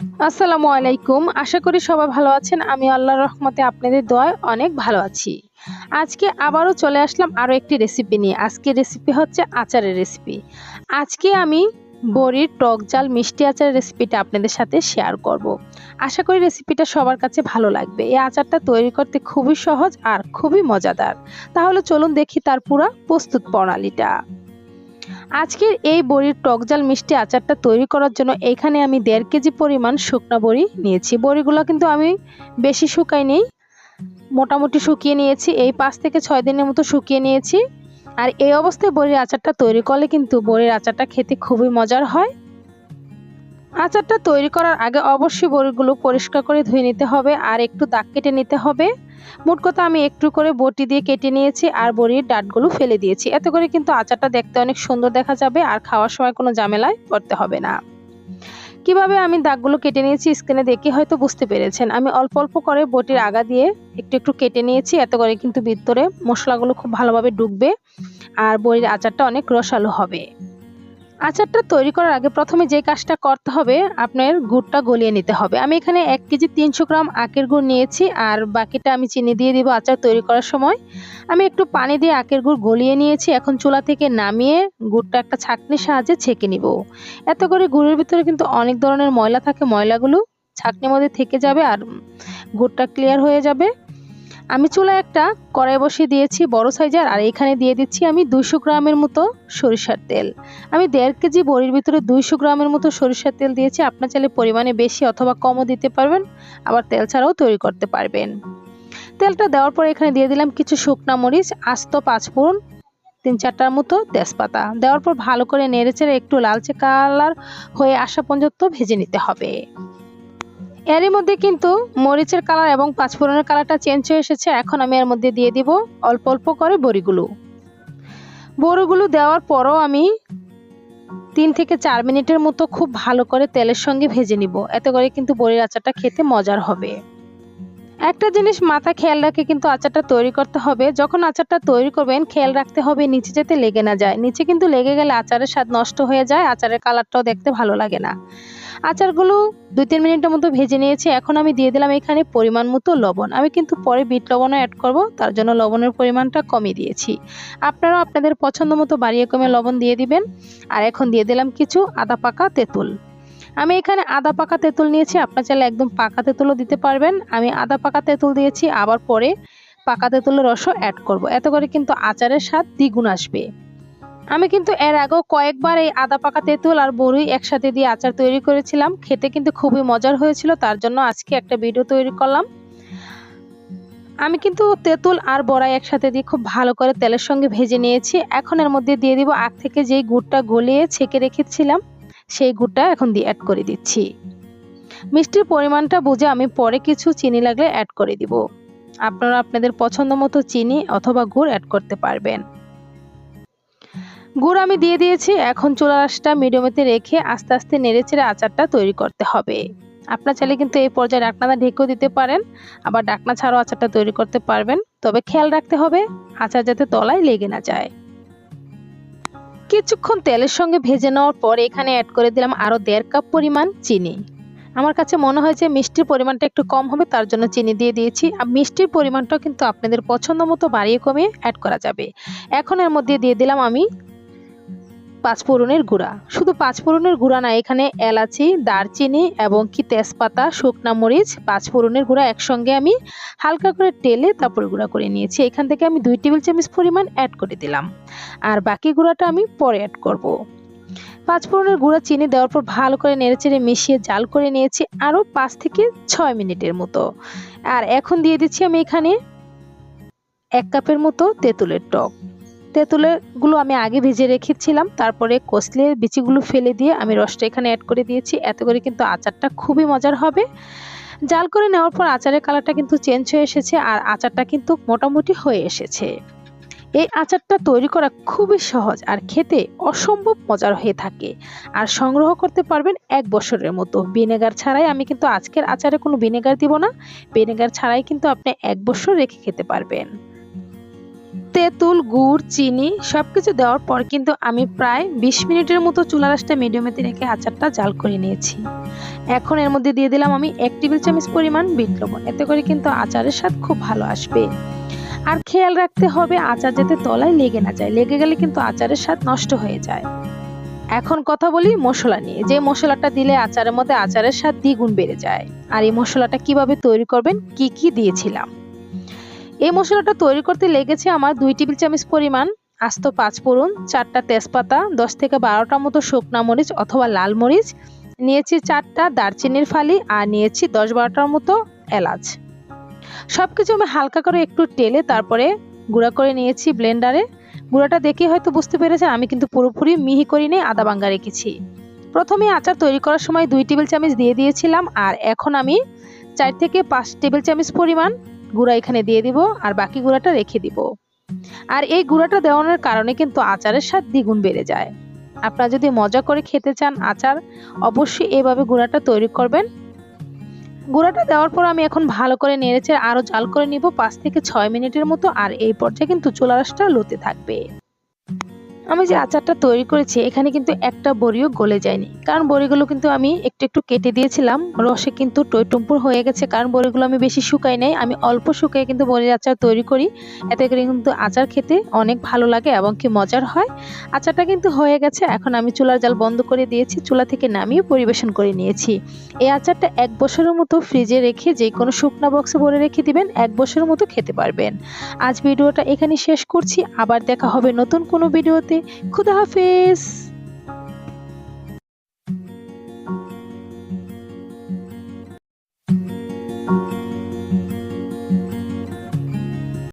আসসালামু আলাইকুম। আশা করি সবাই ভালো আছেন। আমি আল্লাহর রহমতে আপনাদের দয় অনেক ভালো আছি। আজকে আবারও চলে আসলাম আরও একটি রেসিপি নিয়ে। আজকের রেসিপি হচ্ছে আচারের রেসিপি আজকে আমি বড়ির টক জাল মিষ্টি আচারের রেসিপিটা আপনাদের সাথে শেয়ার করব। আশা করি রেসিপিটা সবার কাছে ভালো লাগবে। এই আচারটা তৈরি করতে খুবই সহজ আর খুবই মজাদার। তাহলে চলুন দেখি তার পুরা প্রস্তুত প্রণালীটা। আজকের এই বড়ির টকজাল মিষ্টি আচারটা তৈরি করার জন্য এখানে আমি দেড় কেজি পরিমাণ শুকনা বড়ি নিয়েছি। বড়িগুলো কিন্তু আমি বেশি শুকাই নেই মোটামুটি শুকিয়ে নিয়েছি। এই পাঁচ থেকে ছয় দিনের মতো শুকিয়ে নিয়েছি। আর এই অবস্থায় বড়ির আচারটা তৈরি করলে কিন্তু বড়ির আচারটা খেতে খুবই মজার হয়। আচারটা তৈরি করার আগে অবশ্যই বড়িগুলো পরিষ্কার করে ধুয়ে নিতে হবে আর একটু দাগ কেটে নিতে হবে। মোট কথা আমি একটু করে বটি দিয়ে কেটে নিয়েছি আর বড়ির ডাটগুলো ফেলে দিয়েছি। এতে করে কিন্তু আচারটা দেখতে অনেক সুন্দর দেখা যাবে আর খাওয়ার সময় কোনো ঝামেলায় পড়তে হবে না। কীভাবে আমি দাগগুলো কেটে নিয়েছি স্ক্রিনে দেখে হয়তো বুঝতে পেরেছেন। আমি অল্প অল্প করে বটির আগা দিয়ে একটু একটু কেটে নিয়েছি, এত করে কিন্তু ভিতরে মশলাগুলো খুব ভালোভাবে ডুববে আর বড়ির আচারটা অনেক রসালো হবে। আচারটা তৈরি করার আগে প্রথমে যে কাজটা করতে হবে, আপনার গুড়টা গলিয়ে নিতে হবে। আমি এখানে এক কেজি তিনশো গ্রাম আখের গুড় নিয়েছি, আর বাকিটা আমি চিনি দিয়ে দিব আচার তৈরি করার সময়। আমি একটু পানি দিয়ে আখের গুড় গলিয়ে নিয়েছি, এখন চুলা থেকে নামিয়ে গুড়টা একটা ছাঁকনির সাহায্যে ছেঁকে নিব। এত করে গুড়ের ভিতরে কিন্তু অনেক ধরনের ময়লা থাকে, ময়লাগুলো ছাঁকনির মধ্যে থেকে যাবে আর গুড়টা ক্লিয়ার হয়ে যাবে। আমি চুলায় একটা কড়াই বসিয়ে দিয়েছি বড় সাইজের, আর এখানে দিয়ে দিচ্ছি আমি দুইশো গ্রামের মতো সরিষার তেল। আমি দেড় কেজি বড়ির ভিতরে দুইশো গ্রামের মতো সরিষার তেল দিয়েছি, আপনার চাইলে পরিমাণে বেশি অথবা কমও দিতে পারবেন, আবার তেল ছাড়াও তৈরি করতে পারবেন। তেলটা দেওয়ার পর এখানে দিয়ে দিলাম কিছু শুকনা মরিচ, আস্ত পাঁচফোড়ন, তিন চারটার মতো তেজপাতা। দেওয়ার পর ভালো করে নেড়েচেড়ে একটু লালচে কালার হয়ে আসা পর্যন্ত ভেজে নিতে হবে। এরই মধ্যে কিন্তু মরিচের কালার এবং পাঁচফোড়নের কালারটা চেঞ্জ হয়ে এসেছে। এখন আমি এর মধ্যে দিয়ে দিব অল্প অল্প করে বড়িগুলো। বড়িগুলো দেওয়ার পরও আমি তিন থেকে চার মিনিটের মতো খুব ভালো করে তেলের সঙ্গে ভেজে নিব। এত করে কিন্তু বড়ির আচারটা খেতে মজার হবে। একটা জিনিস মাথা খেয়াল রাখে কিন্তু আচারটা তৈরি করতে হবে। যখন আচারটা তৈরি করবেন, খেয়াল রাখতে হবে নিচে যাতে লেগে না যায়। নিচে কিন্তু লেগে গেলে আচারের স্বাদ নষ্ট হয়ে যায়, আচারের কালারটাও দেখতে ভালো লাগে না। আচারগুলো দুই তিন মিনিটের মতো ভেজে নিয়েছি। এখন আমি দিয়ে দিলাম এখানে পরিমাণ মতো লবণ। আমি কিন্তু পরে বিট লবণও অ্যাড করব, তার জন্য লবণের পরিমাণটা কমিয়ে দিয়েছি। আপনারাও আপনাদের পছন্দ মতো বাড়িয়ে কমে লবণ দিয়ে দিবেন। আর এখন দিয়ে দিলাম কিছু আদা পাকা তেঁতুল। আমি এখানে আদা পাকা তেঁতুল নিয়েছি, আপনার চাইলে একদম পাকা তেঁতুলও দিতে পারবেন। আমি আদা পাকা তেঁতুল দিয়েছি, আবার পরে পাকা তেঁতুলের রসও অ্যাড করব। এত করে কিন্তু আচারের স্বাদ দ্বিগুণ আসবে। আমি কিন্তু এর আগেও কয়েকবার এই আদা পাকা তেঁতুল আর বড়ি একসাথে দিয়ে আচার তৈরি করেছিলাম। খেতে কিন্তু খুবই মজার হয়েছিল, তার জন্য আজকে একটা ভিডিও তৈরি করলাম। আমি কিন্তু তেঁতুল আর বড়াই একসাথে দিয়ে খুব ভালো করে তেলের সঙ্গে ভেজে নিয়েছি। এখন এর মধ্যে দিয়ে দিব আগ থেকে যেই গুড়টা গলিয়ে ছেঁকে রেখেছিলাম। সেই গুড়টা এখন দিয়ে অ্যাড করে দিচ্ছি। মিষ্টির পরিমাণটা বুঝে আমি পরে কিছু চিনি লাগলে অ্যাড করে দিব। আপনারা আপনাদের পছন্দ মতো চিনি অথবা গুড় অ্যাড করতে পারবেন। গুড় আমি দিয়ে দিয়েছি, এখন চুলা আঁচটা মিডিয়ামেতে রেখে আস্তে আস্তে নেড়েচেড়ে আচারটা তৈরি করতে হবে। আপনার চাইলে কিন্তু এই পর্যায়ে ডাকনাটা ঢেকেও দিতে পারেন, আবার ডাকনা ছাড়াও আচারটা তৈরি করতে পারবেন। তবে খেয়াল রাখতে হবে, আচার যাতে তলায় লেগে না যায়। কিছুক্ষণ তেলের সঙ্গে ভেজে নেওয়ার পর এখানে অ্যাড করে দিলাম আরও দেড় কাপ পরিমাণ চিনি। আমার কাছে মনে হয় যে মিষ্টির পরিমাণটা একটু কম হবে, তার জন্য চিনি দিয়ে দিয়েছি। আর মিষ্টির পরিমাণটাও কিন্তু আপনাদের পছন্দ মতো বাড়িয়ে কমিয়ে অ্যাড করা যাবে। এখন এর মধ্যে দিয়ে দিলাম আমি পাঁচফোড়নের গুঁড়া। শুধু পাঁচফোড়নের গুঁড়া না, এখানে এলাচি, দারচিনি এবং কি তেজপাতা, শুকনা মরিচ পাঁচফোড়নের গুঁড়া একসঙ্গে আমি হালকা করে টেলে তারপর গুঁড়া করে নিয়েছি। এখান থেকে আমি দুই টেবিল চামচ পরিমাণ অ্যাড করে দিলাম। আর বাকি গুঁড়াটা আমি পরে অ্যাড করব। পাঁচফোড়নের গুঁড়া চিনি দেওয়ার পর ভালো করে নেড়েচেড়ে মিশিয়ে জাল করে নিয়েছি আরও পাঁচ থেকে ছয় মিনিটের মতো। আর এখন দিয়ে দিচ্ছি আমি এখানে এক কাপের মতো তেঁতুলের টক। তেঁতুলেরগুলো আমি আগে ভেজে রেখেছিলাম, তারপরে কষলে বিচিগুলো ফেলে দিয়ে আমি রসটা এখানে অ্যাড করে দিয়েছি। এত করে কিন্তু আচারটা খুবই মজার হবে। জাল করে নেওয়ার পর আচারের কালারটা কিন্তু চেঞ্জ হয়ে এসেছে আর আচারটা কিন্তু মোটামুটি হয়ে এসেছে। এই আচারটা তৈরি করা খুবই সহজ আর খেতে অসম্ভব মজার হয়ে থাকে। আর সংগ্রহ করতে পারবেন এক বছরের মতো। ভিনেগার ছাড়াই আমি কিন্তু আজকের আচারে কোনো ভিনেগার দিব না। ভিনেগার ছাড়াই কিন্তু আপনি এক বছর রেখে খেতে পারবেন। তেঁতুল, গুড়, চিনি সব কিছু দেওয়ার পর কিন্তু আমি প্রায় বিশ মিনিটের মতো চুলা রাসটা মিডিয়ামেতে রেখে আচারটা জাল করে নিয়েছি। এখন এর মধ্যে দিয়ে দিলাম আমি এক টেবিল চামচ পরিমাণ বিট লবণ। এতে করে কিন্তু আচারের স্বাদ খুব ভালো আসবে। আর খেয়াল রাখতে হবে আচার যাতে তলায় লেগে না যায়। লেগে গেলে কিন্তু আচারের স্বাদ নষ্ট হয়ে যায়। এখন কথা বলি মশলা নিয়ে। যে মশলাটা দিলে আচারের মধ্যে আচারের স্বাদ দ্বিগুণ বেড়ে যায়। আর এই মশলাটা কীভাবে তৈরি করবেন? কি কি দিয়েছিলাম? এই মশলাটা তৈরি করতে লেগেছে আমার দুই টেবিল চামচ পরিমাণ আস্ত পাঁচ ফোড়ন, চারটা তেজপাতা, দশ থেকে বারোটা মতো শুকনা মরিচ অথবা লাল মরিচ, নিয়েছি চারটা দারচিনির ফালি আর নিয়েছি দশ বারোটার মতো এলাচ। সব কিছু আমি হালকা করে একটু টেলে তারপরে গুঁড়া করে নিয়েছি ব্লেন্ডারে। গুঁড়াটা দেখে হয়তো বুঝতে পেরেছেন, আমি কিন্তু পুরোপুরি মিহি করে নিয়ে আদা বাঙ্গা রেখেছি। প্রথমে আচার তৈরি করার সময় দুই টেবিল চামচ দিয়ে দিয়েছিলাম আর এখন আমি চার থেকে পাঁচ টেবিল চামচ পরিমাণ গুঁড়া এখানে দিয়ে দিব আর বাকি গুঁড়াটা রেখে দিব। আর এই গুঁড়াটা দেওয়ানোর কারণে কিন্তু আচারের স্বাদ দ্বিগুণ বেড়ে যায়। আপনারা যদি মজা করে খেতে চান আচার, অবশ্যই এভাবে গুঁড়াটা তৈরি করবেন। গুঁড়াটা দেওয়ার পর আমি এখন ভালো করে নেড়েছে আরও জাল করে নিব পাঁচ থেকে ছয় মিনিটের মতো, আর এই পর্যায়ে কিন্তু চুলা লোতে লতে থাকবে। আমি যে আচারটা তৈরি করেছি, এখানে কিন্তু একটা বড়িও গলে যায়নি। কারণ বড়িগুলো কিন্তু আমি একটু একটু কেটে দিয়েছিলাম, রসে কিন্তু টইটুম্পুর হয়ে গেছে। কারণ বড়িগুলো আমি বেশি শুকাই নাই, আমি অল্প শুকিয়ে কিন্তু বড়ির আচার তৈরি করি। এতে করে কিন্তু আচার খেতে অনেক ভালো লাগে এবং কি মজার হয়। আচারটা কিন্তু হয়ে গেছে, এখন আমি চুলার জাল বন্ধ করে দিয়েছি, চুলা থেকে নামিয়ে পরিবেশন করে নিয়েছি। এই আচারটা এক বছরের মতো ফ্রিজে রেখে যে কোনো শুকনা বক্সে ভরে রেখে দিবেন, এক বছরের মতো খেতে পারবেন। আজ ভিডিওটা এখানে শেষ করছি, আবার দেখা হবে নতুন কোনো ভিডিওতে। খুদা হাফেজ